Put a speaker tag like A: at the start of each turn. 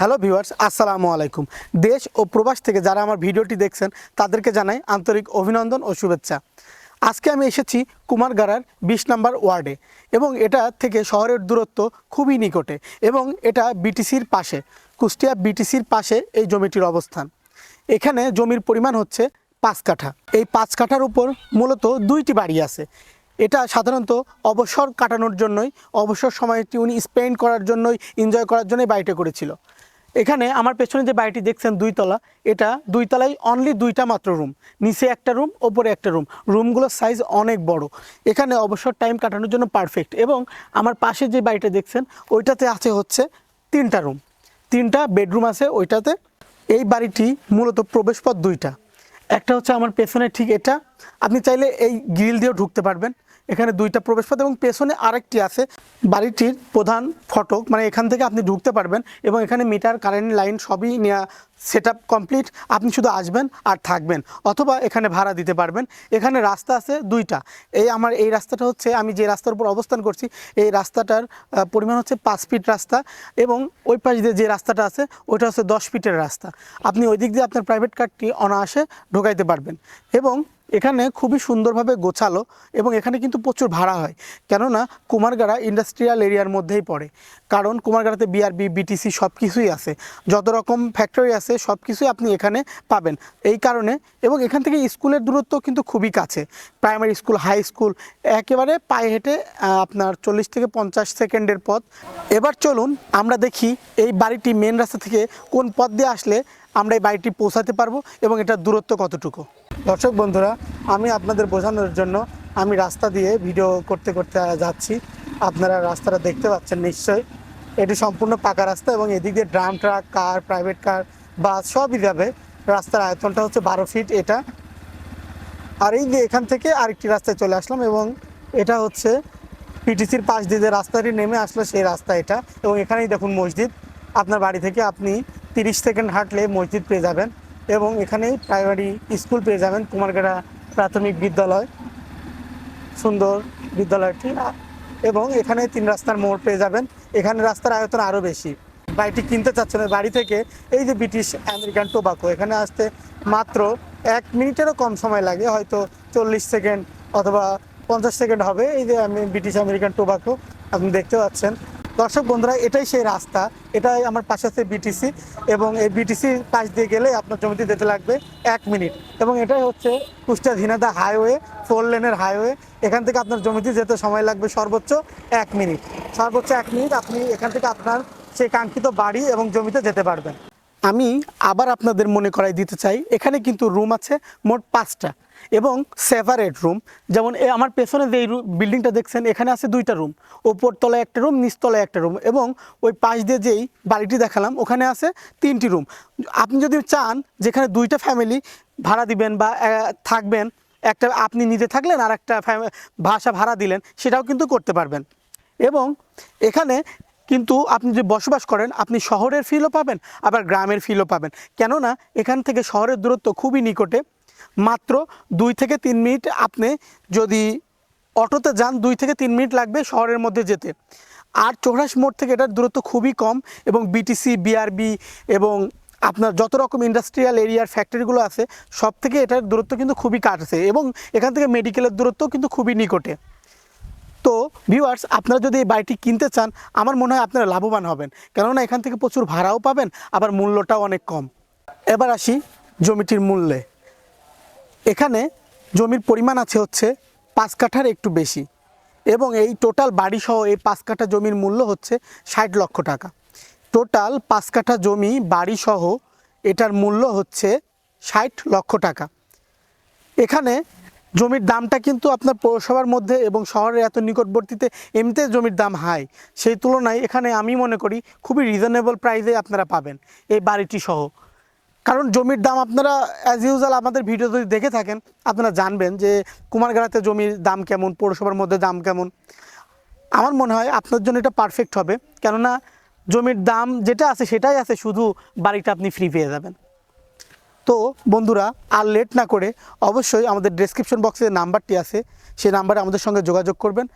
A: Hello viewers, আসসালামু আলাইকুম। দেশ ও প্রবাস থেকে যারা আমার ভিডিওটি দেখছেন, তাদেরকে জানাই আন্তরিক অভিনন্দন ও শুভেচ্ছা। আজকে আমি এসেছি কুমারগাড়ার বিশ নাম্বার ওয়ার্ডে এবং এটা থেকে শহরের দূরত্ব খুবই নিকটে এবং এটা বিটিসির পাশে, কুষ্টিয়া বিটিসির পাশে এই জমিটির অবস্থান। এখানে জমির পরিমাণ হচ্ছে পাঁচ কাঠা। এই পাঁচ কাঠার উপর মূলত দুইটি বাড়ি আছে। এটা সাধারণত অবসর কাটানোর জন্যই, অবসর সময়টি উনি স্পেন্ড করার জন্যই এনজয় করার জন্যই বাড়িটা করেছিল। এখানে আমার পেছনে যে বাড়িটি দেখছেন দুইতলা, এটা দুইতলায় অনলি দুইটা মাত্র রুম নিচে একটা রুম ওপরে একটা রুম রুমগুলোর সাইজ অনেক বড়। এখানে অবসর টাইম কাটানোর জন্য পারফেক্ট এবং আমার পাশে যে বাড়িটা দেখছেন, ওইটাতে আছে হচ্ছে তিনটা রুম তিনটা বেডরুম আছে ওইটাতে। এই বাড়িটি মূলত প্রবেশপথ দুইটা। একটা হচ্ছে আমার পেছনে ঠিক এটা। আপনি চাইলে এই গ্রিল দিয়েও ঢুকতে পারবেন। এখানে দুইটা প্রবেশপথ এবং পেছনে আরেকটি আছে। বাড়িটির প্রধান ফটক মানে এখান থেকে আপনি ঢুকতে পারবেন এবং এখানে মিটার, কারেন্ট লাইন সবই নেওয়া সেট কমপ্লিট। আপনি শুধু আসবেন আর থাকবেন অথবা এখানে ভাড়া দিতে পারবেন। এখানে রাস্তা আছে দুইটা। এই আমার, এই রাস্তাটা হচ্ছে, আমি যে রাস্তার উপর অবস্থান করছি, এই রাস্তাটার পরিমাণ হচ্ছে পাঁচ ফিট রাস্তা এবং ওই পাশ দিয়ে যে রাস্তাটা আছে, ওইটা হচ্ছে দশ ফিটের রাস্তা। আপনি ওই দিক দিয়ে আপনার প্রাইভেট কারটি অনায়াসে ঢোকাইতে পারবেন এবং এখানে খুবই সুন্দরভাবে গোছালো এবং এখানে কিন্তু প্রচুর ভাড়া হয়। কেননা কুমারগাড়া ইন্ডাস্ট্রিয়াল এরিয়ার মধ্যেই পড়ে। কারণ কুমারগাড়াতে বিআরবি বিটিসি সব কিছুই আছে। যত রকম ফ্যাক্টরি আছে সব কিছুই আপনি এখানে পাবেন। এই কারণে এবং এখান থেকে স্কুলের দূরত্ব কিন্তু খুবই কাছে। প্রাইমারি স্কুল হাই স্কুল একেবারে পায়ে হেঁটে আপনার চল্লিশ থেকে পঞ্চাশ সেকেন্ডের পথ। এবার চলুন আমরা দেখি এই বাড়িটি মেন রাস্তা থেকে কোন পথ দিয়ে আসলে আমরা এই বাড়িটি পৌঁছাতে পারব এবং এটার দূরত্ব কতটুকু। দর্শক বন্ধুরা, আমি আপনাদের বোঝানোর জন্য আমি রাস্তা দিয়ে ভিডিও করতে করতে যাচ্ছি। আপনারা রাস্তাটা দেখতে পাচ্ছেন নিশ্চয়ই। এটি সম্পূর্ণ পাকা রাস্তা এবং এদিক দিয়ে drum truck, car, private car, bus সবই যাবে। রাস্তার আয়তনটা হচ্ছে বারো ফিট এটা। আর এই যে এখান থেকে আরেকটি রাস্তায় চলে আসলাম এবং এটা হচ্ছে পিটিসির পাশ দিয়ে যে রাস্তাটি নেমে আসলো সেই রাস্তা এটা। এবং এখানেই দেখুন মসজিদ। আপনার বাড়ি থেকে আপনি তিরিশ সেকেন্ড হাঁটলে মসজিদ পেয়ে যাবেন। এবং এখানেই প্রাইমারি স্কুল পেয়ে যাবেন কুমারগাড়া প্রাথমিক বিদ্যালয়, সুন্দর বিদ্যালয়টি। এবং এখানে তিন রাস্তার মোড় পেয়ে যাবেন। এখানে রাস্তার আয়তন আরও বেশি। বাড়িটি কিনতে চাচ্ছেন বাড়ি থেকে, এই যে ব্রিটিশ আমেরিকান টোবাকো, এখানে আসতে মাত্র এক মিনিটেরও কম সময় লাগে, হয়তো চল্লিশ সেকেন্ড অথবা পঞ্চাশ সেকেন্ড হবে। এই যে আমি ব্রিটিশ আমেরিকান টোবাকো, আপনি দেখতে পাচ্ছেন। দর্শক বন্ধুরা, এটাই সেই রাস্তা। এটাই আমার পাশে আছে বিটিসি এবং এই বিটিসির পাশ দিয়ে গেলে আপনার জমিতে যেতে লাগবে এক মিনিট। এবং এটাই হচ্ছে কুষ্টা ঝিনাদা হাইওয়ে, ফোর লেনের হাইওয়ে। এখান থেকে আপনার জমিতে যেতে সময় লাগবে সর্বোচ্চ এক মিনিট। সর্বোচ্চ এক মিনিট আপনি এখান থেকে আপনার সেই কাঙ্ক্ষিত বাড়ি এবং জমিতে যেতে পারবেন। আমি আবার আপনাদের মনে করাই দিতে চাই, এখানে কিন্তু রুম আছে মোট পাঁচটা এবং সেপারেট রুম যেমন আমার পেছনে যে বিল্ডিংটা দেখছেন, এখানে আছে দুইটা রুম ওপর তলায় একটা রুম নিচতলায় একটা রুম এবং ওই পাশ দিয়ে যেই বাড়িটি দেখালাম, ওখানে আছে তিনটি রুম আপনি যদি চান যেখানে দুইটা ফ্যামিলি ভাড়া দিবেন বা থাকবেন, একটা আপনি নিজে থাকলেন আর একটা ভাষা ভাড়া দিলেন, সেটাও কিন্তু করতে পারবেন। এবং এখানে কিন্তু আপনি যদি বসবাস করেন, আপনি শহরের ফিলও পাবেন, আবার গ্রামের ফিলও পাবেন। কেননা, এখান থেকে শহরের দূরত্ব খুবই নিকটে। মাত্র দুই থেকে তিন মিনিট আপনি যদি অটোতে যান, দুই থেকে তিন মিনিট লাগবে শহরের মধ্যে যেতে। আর চৌরাশ মোড় থেকে এটার দূরত্ব খুবই কম এবং বিটিসি বিআরবি এবং আপনার যত রকম ইন্ডাস্ট্রিয়াল এরিয়ার ফ্যাক্টরিগুলো আছে সব থেকে এটার দূরত্ব কিন্তু খুবই কাটছে এবং এখান থেকে মেডিকেলের দূরত্ব কিন্তু খুবই নিকটে। তো ভিউয়ার্স আপনারা যদি এই বাড়িটি কিনতে চান, আমার মনে হয় আপনারা লাভবান হবেন। কেননা এখান থেকে প্রচুর ভাড়াও পাবেন, আবার মূল্যটাও অনেক কম। এবার আসি জমিটির মূল্যে। এখানে জমির পরিমাণ আছে হচ্ছে পাঁচ কাঠার একটু বেশি, এবং এই টোটাল বাড়িসহ এই পাঁচ কাঠা জমির মূল্য হচ্ছে ষাট লক্ষ টাকা। টোটাল পাঁচ কাঠা জমি, বাড়িসহ এটার মূল্য হচ্ছে ষাট লক্ষ টাকা। এখানে জমির দামটা কিন্তু আপনার পৌরসভার মধ্যে এবং শহরের এত নিকটবর্তীতে এমনিতে জমির দাম হাই। সেই তুলনায় এখানে আমি মনে করি খুবই রিজনেবল প্রাইসে আপনারা পাবেন এই বাড়িটি সহ। কারণ জমির দাম আপনারা অ্যাজ ইউজুয়াল আমাদের ভিডিও যদি দেখে থাকেন, আপনারা জানবেন যে কুমারগাড়াতে জমির দাম কেমন, পৌরসভার মধ্যে দাম কেমন। আমার মনে হয় আপনার জন্য এটা পারফেক্ট হবে। কেননা জমির দাম যেটা আছে সেটাই আছে, শুধু বাড়িটা আপনি ফ্রি পেয়ে যাবেন। তো বন্ধুরা, আর লেট না করে অবশ্যই আমাদের ডেসক্রিপশন বক্সে নাম্বারটি আছে, সেই নাম্বারে আমাদের সঙ্গে যোগাযোগ করবেন।